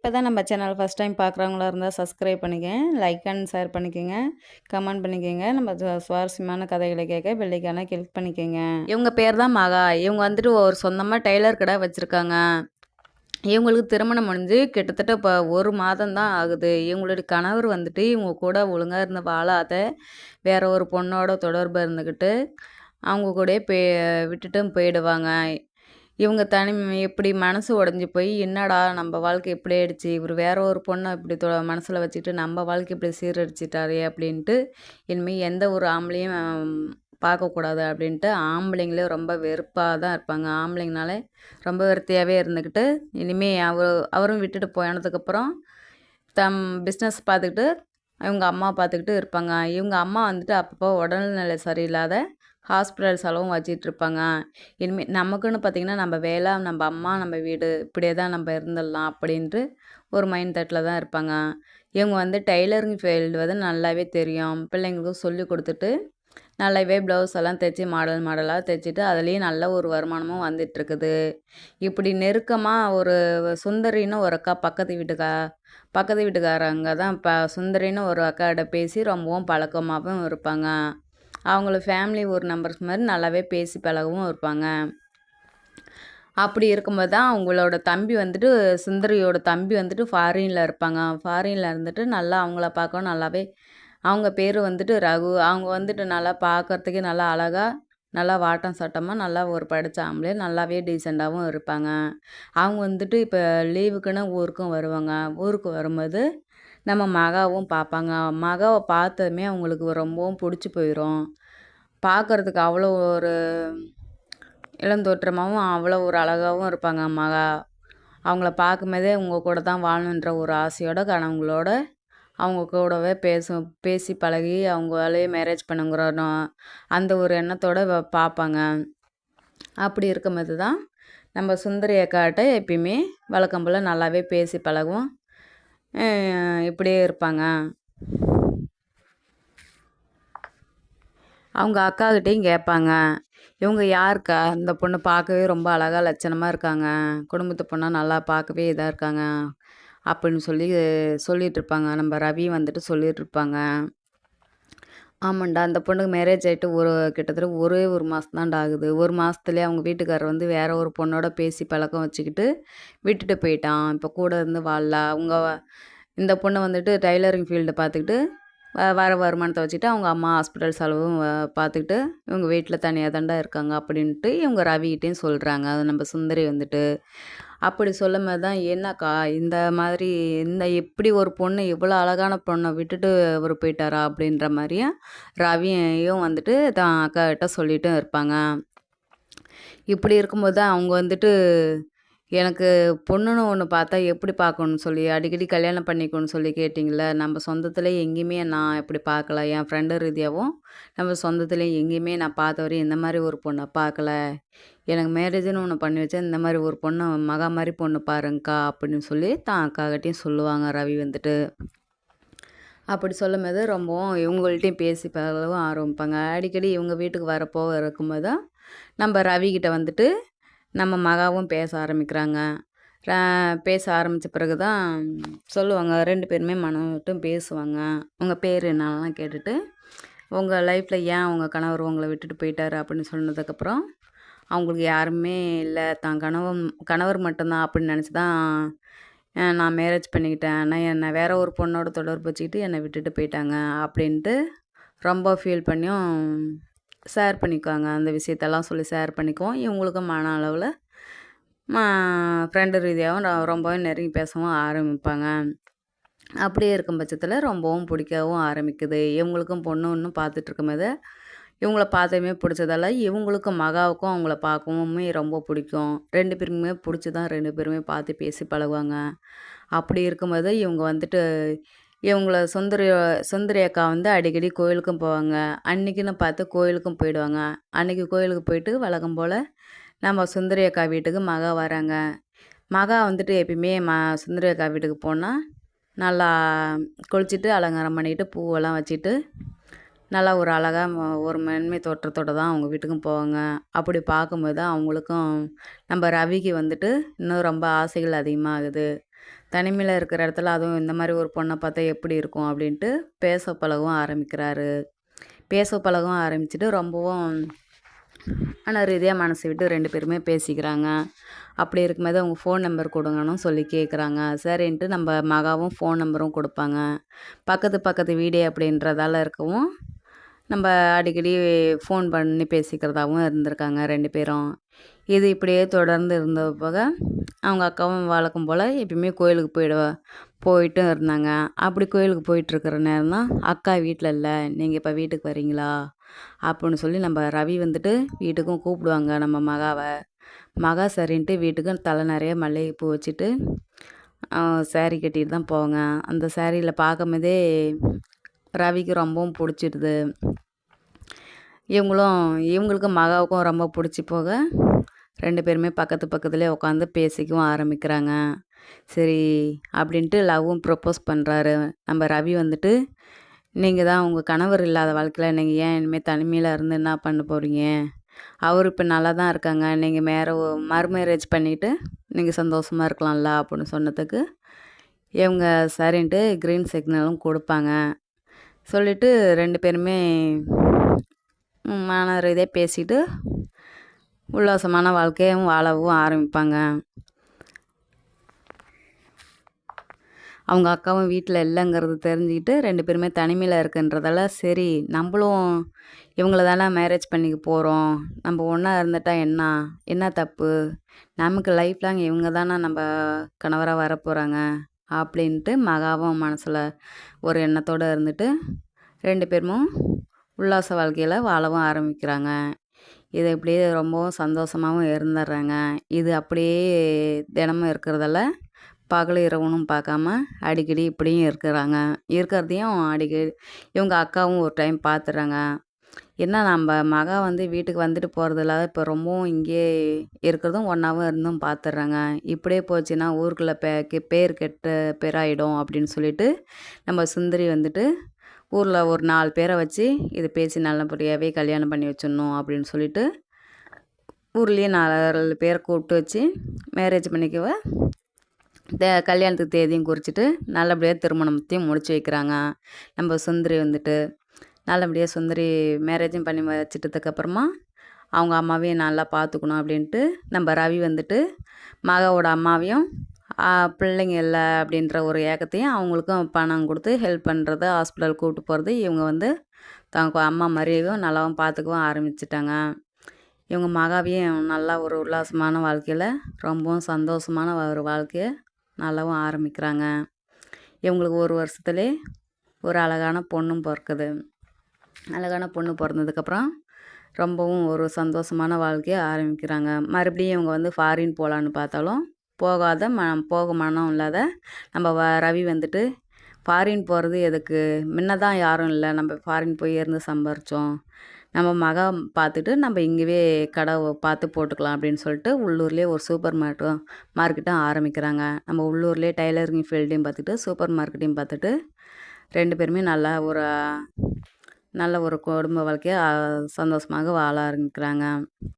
இப்போ தான் நம்ம சேனல் ஃபஸ்ட் டைம் பார்க்குறவங்களா இருந்தால் சப்ஸ்கிரைப் பண்ணிக்கங்க லைக் அண்ட் ஷேர் பண்ணிக்கோங்க கமெண்ட் பண்ணிக்கோங்க. நம்ம சுவாரஸ்யமான கதைகளை கேட்க வெள்ளிக்கான கிளிக் பண்ணிக்கோங்க. இவங்க பேர் தான் மகா. இவங்க வந்துட்டு ஒரு சொந்தமாக டெய்லர் கடை வச்சுருக்காங்க. இவங்களுக்கு திருமணம் முடிஞ்சு கிட்டத்தட்ட இப்போ ஒரு மாதம் தான் ஆகுது. இவங்களுடைய கணவர் வந்துட்டு இவங்க கூட ஒழுங்காக இருந்த வாழாத வேற ஒரு பொண்ணோட தொடர்பு இருந்துக்கிட்டு அவங்க கூடயே போய் விட்டுட்டும் போயிடுவாங்க. இவங்க தனி இப்படி மனசு உடஞ்சி போய் என்னடா நம்ம வாழ்க்கை இப்படி ஆயிடுச்சு இவர் வேற ஒரு பொண்ணை இப்படி தொ மனசில் வச்சுட்டு நம்ம வாழ்க்கை இப்படி சீரடிச்சிட்டாரே அப்படின்ட்டு இனிமேல் எந்த ஒரு ஆம்பளையும் பார்க்கக்கூடாது அப்படின்ட்டு ஆம்பளைங்களே ரொம்ப வெறுப்பாக தான் இருப்பாங்க. ஆம்பளைங்கனாலே ரொம்ப வெறுத்தியாகவே இருந்துக்கிட்டு இனிமேல் அவர் அவரும் விட்டுட்டு போனதுக்கப்புறம் தம் பிஸ்னஸ் பார்த்துக்கிட்டு இவங்க அம்மா பார்த்துக்கிட்டு இருப்பாங்க. இவங்க அம்மா வந்துட்டு அப்பப்போ உடல்நிலை சரியில்லாத ஹாஸ்பிட்டல் செலவும் வச்சிட்டு இருப்பாங்க. இனிமேல் நமக்குன்னு பார்த்திங்கன்னா நம்ம வேலை நம்ம அம்மா நம்ம வீடு இப்படியே தான் நம்ம இருந்துடலாம் அப்படின்ட்டு ஒரு மைண்ட் தட்டில் தான் இருப்பாங்க. இவங்க வந்து டெய்லரிங் ஃபீல்டு வந்து நல்லாவே தெரியும். பிள்ளைங்களுக்கும் சொல்லி கொடுத்துட்டு நல்லாவே ப்ளவுஸ் எல்லாம் தைச்சி மாடல் மாடலாக தைச்சிட்டு அதுலேயும் நல்ல ஒரு வருமானமும் வந்துட்டுருக்குது இப்படி நெருக்கமாக ஒரு சுந்தரின்னு ஒரு அக்கா பக்கத்து வீட்டுக்கா பக்கத்து வீட்டுக்காரங்க தான் இப்போ சுந்தரின்னு ஒரு அக்காட்ட பேசி ரொம்பவும் பழக்கமாகவும் இருப்பாங்க. அவங்கள ஃபேமிலி ஒரு நம்பர்ஸ் மாதிரி நல்லாவே பேசி பழகவும் இருப்பாங்க. அப்படி இருக்கும்போது தான் அவங்களோட தம்பி வந்துட்டு சுந்தரியோட தம்பி வந்துட்டு ஃபாரினில் இருப்பாங்க. ஃபாரினில் இருந்துட்டு நல்லா அவங்கள பார்க்க நல்லாவே அவங்க பேர் வந்துட்டு ரகு. அவங்க வந்துட்டு நல்லா பார்க்கறதுக்கே நல்லா அழகாக நல்லா வாட்டம் சட்டமாக நல்லா ஒரு படித்த ஆம்பளை நல்லாவே டீசெண்டாகவும் இருப்பாங்க. அவங்க வந்துட்டு இப்போ லீவுக்குன்னு ஊருக்கும் வருவாங்க. ஊருக்கு வரும்போது நம்ம மகாவும் பார்ப்பாங்க. மகாவை பார்த்ததுமே அவங்களுக்கு ரொம்பவும் பிடிச்சி போயிடும் பார்க்கறதுக்கு அவ்வளோ ஒரு இளந்தோற்றமாகவும் அவ்வளோ ஒரு அழகாகவும் இருப்பாங்க மகா. அவங்கள பார்க்கும்போதே உங்கள் கூட தான் வாழணுன்ற ஒரு ஆசையோட கணவங்களோட அவங்க கூடவே பேசும் பேசி பழகி அவங்களே மேரேஜ் பண்ணுங்கிற அந்த ஒரு எண்ணத்தோடு வ- பார்ப்பாங்க. அப்படி இருக்கும்போது தான் நம்ம சுந்தரி அக்காட்ட எப்பயுமே வழக்கம் போல் நல்லாவே பேசி பழகுவோம். இப்படியே இருப்பாங்க. அவங்க அக்காக்கிட்டேயும் கேட்பாங்க. இவங்க யாருக்கா? இந்த பொண்ணு பார்க்கவே ரொம்ப அழகாக லட்சணமாக இருக்காங்க. குடும்பத்து பொண்ணாக நல்லா பார்க்கவே இதாக இருக்காங்க. அப்படின்னு சொல்லி சொல்லிகிட்ருப்பாங்க நம்ம ரவி வந்துட்டு சொல்லிகிட்ருப்பாங்க ஆமாண்டா அந்த பொண்ணுக்கு மேரேஜ் ஆகிட்டு ஒரு கிட்டத்தட்ட ஒரே ஒரு மாதம் தான்டா ஆகுது. ஒரு மாதத்துலேயே அவங்க வீட்டுக்காரர் வந்து வேற ஒரு பொண்ணோட பேசி பழக்கம் வச்சுக்கிட்டு விட்டுட்டு போயிட்டான். இப்போ கூட இருந்து வாழல. அவங்க இந்த பொண்ணை வந்துட்டு டைலரிங் ஃபீல்டு பார்த்துக்கிட்டு வர வருமானத்தை வச்சுட்டு அவங்க அம்மா ஹாஸ்பிட்டல் செலவும் வ- பார்த்துக்கிட்டு இவங்க வீட்டில் தனியாக தாண்டா இருக்காங்க அப்படின்ட்டு இவங்க ரவிகிட்டேயும் சொல்கிறாங்க அது நம்ம சுந்தரி வந்துட்டு. அப்படி சொல்லும் போது தான் என்னக்கா இந்த மாதிரி இந்த எப்படி ஒரு பொண்ணு இவ்வளோ அழகான பொண்ணை விட்டுட்டு அவர் போயிட்டாரா அப்படின்ற மாதிரியும் ரவியையும் வந்துட்டு தான் அக்கா கிட்ட சொல்லிட்டும் இருப்பாங்க. இப்படி இருக்கும்போது தான் அவங்க வந்துட்டு எனக்கு பொண்ணுன்னு ஒன்று பார்த்தா எப்படி பார்க்கணும்னு சொல்லி அடிக்கடி கல்யாணம் பண்ணிக்கணும்னு சொல்லி கேட்டிங்கள நம்ம சொந்தத்தில் எங்கேயுமே நான் இப்படி பார்க்கல. என் ஃப்ரெண்டு ரீதியாகவும் நம்ம சொந்தத்தில் எங்கேயுமே நான் பார்த்த வரையும் இந்த மாதிரி ஒரு பொண்ணை பார்க்கல. எனக்கு மேரேஜ்னு ஒன்று பண்ணி வச்சா இந்த மாதிரி ஒரு பொண்ணு மகா மாதிரி பொண்ணு பாருங்கக்கா அப்படின்னு சொல்லி தான் அக்காக்கிட்டையும் சொல்லுவாங்க ரவி வந்துட்டு. அப்படி சொல்லும் போது ரொம்பவும் இவங்கள்ட்டையும் பேசி பழகவும் ஆரம்பிப்பாங்க. அடிக்கடி இவங்க வீட்டுக்கு வரப்போ இருக்கும்போது தான் நம்ம ரவிக்கிட்ட வந்துட்டு நம்ம மகாவும் பேச ஆரம்பிக்கிறாங்க. ர- பேச ஆரம்பித்த பிறகு தான் சொல்லுவாங்க. ரெண்டு பேருமே மனம் விட்டும் பேசுவாங்க. உங்கள் பேர் என்னெல்லாம் கேட்டுட்டு உங்கள் லைஃப்பில் ஏன் உங்கள் கணவர் உங்களை விட்டுட்டு போயிட்டார் அப்படின்னு சொன்னதுக்கப்புறம் அவங்களுக்கு யாருமே இல்லை. தான் கணவன் கணவர் மட்டும்தான் அப்படின்னு நினச்சி தான் நான் மேரேஜ் பண்ணிக்கிட்டேன். ஆனால் என்னை வேற ஒரு பொண்ணோட தொடர்பு வச்சுக்கிட்டு என்னை விட்டுட்டு போயிட்டாங்க. அப்படின்ட்டு ரொம்ப ஃபீல் பண்ணியும் ஷேர் பண்ணிக்குவாங்க அந்த விஷயத்தெல்லாம் சொல்லி ஷேர் பண்ணிக்குவோம். இவங்களுக்கும் மன அளவில் ஃப்ரெண்டு ரீதியாகவும் ரொம்பவும் நெருங்கி பேசவும் ஆரம்பிப்பாங்க. அப்படியே இருக்கும் பட்சத்தில் ரொம்பவும் பிடிக்கவும் ஆரம்பிக்குது. இவங்களுக்கும் பொண்ணு ஒன்றும் பார்த்துட்ருக்கும்போது இவங்கள பார்த்ததுமே பிடிச்சதால இவங்களுக்கும் மகாவுக்கும் அவங்கள பார்க்கவுமே ரொம்ப பிடிக்கும். ரெண்டு பேருக்குமே பிடிச்சி தான் ரெண்டு பேருமே பார்த்து பேசி பழகுவாங்க. அப்படி இருக்கும்போது இவங்க வந்துட்டு இவங்கள சுந்தரி சுந்தரி அக்கா வந்து அடிக்கடி கோயிலுக்கும் போவாங்க. அன்னைக்குன்னு பார்த்து கோயிலுக்கும் போயிடுவாங்க. அன்னைக்கு கோயிலுக்கு போயிட்டு வழக்கம் போல் நம்ம சுந்தரி அக்கா வீட்டுக்கு மகா வராங்க. மகா வந்துட்டு எப்பயுமே ம சுந்தரி அக்கா வீட்டுக்கு போனால் நல்லா குளிச்சுட்டு அலங்காரம் பண்ணிக்கிட்டு பூவெல்லாம் வச்சுட்டு நல்லா ஒரு அழகாக ஒரு மென்மை தோற்றத்தோடு தான் அவங்க வீட்டுக்கும் போவாங்க. அப்படி பார்க்கும்போது தான் அவங்களுக்கும் நம்ம ரவிக்கு வந்துட்டு இன்னும் ரொம்ப ஆசைகள் அதிகமாகுது. தனிமையில் இருக்கிற இடத்துல அதுவும் இந்த மாதிரி ஒரு பொண்ணை பார்த்தா எப்படி இருக்கும் அப்படின்ட்டு பேச பழகவும் ஆரம்பிக்கிறாரு. பேச பழகவும் ஆரம்பிச்சுட்டு ரொம்பவும் ஆனால் ரீதியாக மனசு விட்டு ரெண்டு பேருமே பேசிக்கிறாங்க. அப்படி இருக்கும்போது அவங்க ஃபோன் நம்பர் கொடுங்கன்னு சொல்லி கேட்குறாங்க சரின்ட்டு நம்ம மகாவும் ஃபோன் நம்பரும் கொடுப்பாங்க. பக்கத்து பக்கத்து வீடு அப்படின்றதால இருக்கவும் நம்ம அடிக்கடி ஃபோன் பண்ணி பேசிக்கிறதாகவும் இருந்திருக்காங்க ரெண்டு பேரும். இது இப்படியே தொடர்ந்து இருந்த போக அவங்க அக்காவும் வழக்கம் போல் எப்பயுமே கோயிலுக்கு போயிடுவ போயிட்டும் இருந்தாங்க. அப்படி கோயிலுக்கு போயிட்டுருக்கிற நேரம் தான் அக்கா வீட்டில் இல்லை நீங்கள் இப்போ வீட்டுக்கு வரீங்களா? அப்படின்னு சொல்லி நம்ம ரவி வந்துட்டு வீட்டுக்கும் கூப்பிடுவாங்க நம்ம மகாவை. மகா சரின்ட்டு வீட்டுக்கும் தலை நிறைய மல்லிகைப்பூ வச்சுட்டு சேரீ கட்டிட்டு தான் போவாங்க. அந்த சேரீயில் பார்க்கும்போதே ரவிக்கு ரொம்பவும் பிடிச்சிடுது இவங்களும் இவங்களுக்கும் மகாவுக்கும் ரொம்ப பிடிச்சி போக ரெண்டு பேருமே பக்கத்து பக்கத்துலேயே உட்காந்து பேசிக்கவும் ஆரம்பிக்கிறாங்க. சரி அப்படின்ட்டு லவ்வும் ப்ரப்போஸ் பண்ணுறாரு நம்ம ரவி வந்துட்டு நீங்கள் தான் உங்கள் கணவர் இல்லாத வாழ்க்கையில் நீங்கள் ஏன் இனிமேல் தனிமையில் இருந்து என்ன பண்ண போகிறீங்க அவர் இப்போ நல்லா தான் இருக்காங்க. நீங்கள் மேலே மறுமேரேஜ் பண்ணிவிட்டு நீங்கள் சந்தோஷமாக இருக்கலாம்ல அப்படின்னு சொன்னதுக்கு இவங்க சரின்ட்டு க்ரீன் சிக்னலும் கொடுப்பாங்க. சொல்லிவிட்டு ரெண்டு பேருமே மன இதே பேசிட்டு உல்லாசமான வாழ்க்கையும் வாழவும் ஆரம்பிப்பாங்க. அவங்க அக்காவும் வீட்டில் இல்லைங்கிறது தெரிஞ்சுக்கிட்டு ரெண்டு பேருமே தனிமையில் இருக்குன்றதால சரி நம்மளும் இவங்கள தானே மேரேஜ் பண்ணிக்க போகிறோம் நம்ம ஒன்றா இருந்துட்டா என்ன? என்ன தப்பு? நமக்கு லைஃப் லாங் இவங்க தானே நம்ம கணவராக வரப்போகிறாங்க அப்படின்ட்டு மகாவும் மனசில் ஒரு எண்ணத்தோடு இருந்துட்டு ரெண்டு பேரும் உல்லாச வாழ்க்கையில் வாழவும் ஆரம்பிக்கிறாங்க. இது இப்படியே ரொம்பவும் சந்தோஷமாகவும் இருந்துடுறாங்க இது அப்படியே தினமும் இருக்கிறதால பகல் இரவுனும் பார்க்காம அடிக்கடி இப்படியும் இருக்கிறாங்க. இருக்கிறதையும் அடிக்கடி இவங்க அக்காவும் ஒரு டைம் பார்த்துட்றாங்க என்ன நம்ம மகன் வந்து வீட்டுக்கு வந்துட்டு போகிறது இல்லாத இப்போ ரொம்பவும் இங்கேயே இருக்கிறதும் ஒன்றாவும் இருந்தும் பார்த்துட்றாங்க இப்படியே போச்சுன்னா ஊருக்குள்ளே பே பேர் கெட்ட பேராயிடும் அப்படின்னு சொல்லிட்டு நம்ம சுந்தரி வந்துட்டு ஊரில் ஒரு நாலு பேரை வச்சு இது பேசி நல்லபடியாகவே கல்யாணம் பண்ணி வச்சிடணும் அப்படின்னு சொல்லிட்டு ஊர்லேயே நாலு பேரை கூப்பிட்டு வச்சு மேரேஜ் பண்ணிக்கவ தே கல்யாணத்துக்கு தேதியும் குறிச்சிட்டு நல்லபடியாக திருமணத்தையும் முடிச்சு வைக்கிறாங்க. நம்ம சுந்தரி வந்துட்டு நல்லபடியாக சுந்தரி மேரேஜும் பண்ணி வச்சிட்டதுக்கப்புறமா அவங்க அம்மாவையும் நல்லா பார்த்துக்கணும் அப்படின்ட்டு நம்ம ரவி வந்துட்டு மகாவோட அம்மாவையும் பிள்ளைங்க இல்லை அப்படின்ற ஒரு ஏக்கத்தையும் அவங்களுக்கும் பணம் கொடுத்து ஹெல்ப் பண்ணுறது ஹாஸ்பிட்டல் கூப்பிட்டு போகிறது இவங்க வந்து தங்க அம்மா மாதிரியும் நல்லாவும் பார்த்துக்கவும் ஆரம்பிச்சிட்டாங்க. இவங்க மகாவையும் நல்லா ஒரு உல்லாசமான வாழ்க்கையில் ரொம்பவும் சந்தோஷமான ஒரு வாழ்க்கையை நல்லாவும் ஆரம்பிக்கிறாங்க. இவங்களுக்கு ஒரு வருஷத்துலேயே ஒரு அழகான பொண்ணும் பிறக்குது. அழகான பொண்ணு பிறந்ததுக்கப்புறம் ரொம்பவும் ஒரு சந்தோஷமான வாழ்க்கையை ஆரம்பிக்கிறாங்க. மறுபடியும் இவங்க வந்து ஃபாரின் போகலான்னு பார்த்தாலும் போகாத ம போக மனம் இல்லாத நம்ம வ ரவி வந்துட்டு ஃபாரின் போகிறது எதுக்கு? முன்ன தான் யாரும் இல்லை. நம்ம ஃபாரின் போய் இருந்து சம்பாரித்தோம் நம்ம மக பார்த்துட்டு நம்ம இங்கேவே கடை பார்த்து போட்டுக்கலாம் அப்படின்னு சொல்லிட்டு உள்ளூர்லேயே ஒரு சூப்பர் மார்க்கெட்டும் மார்க்கெட்டும் ஆரம்பிக்கிறாங்க. நம்ம உள்ளூர்லேயே டைலரிங் ஃபீல்டையும் பார்த்துட்டு சூப்பர் மார்க்கெட்டையும் பார்த்துட்டு ரெண்டு பேருமே நல்லா ஒரு நல்ல ஒரு குடும்ப வாழ்க்கையை சந்தோஷமாக வாழ ஆரம்பிக்கிறாங்க.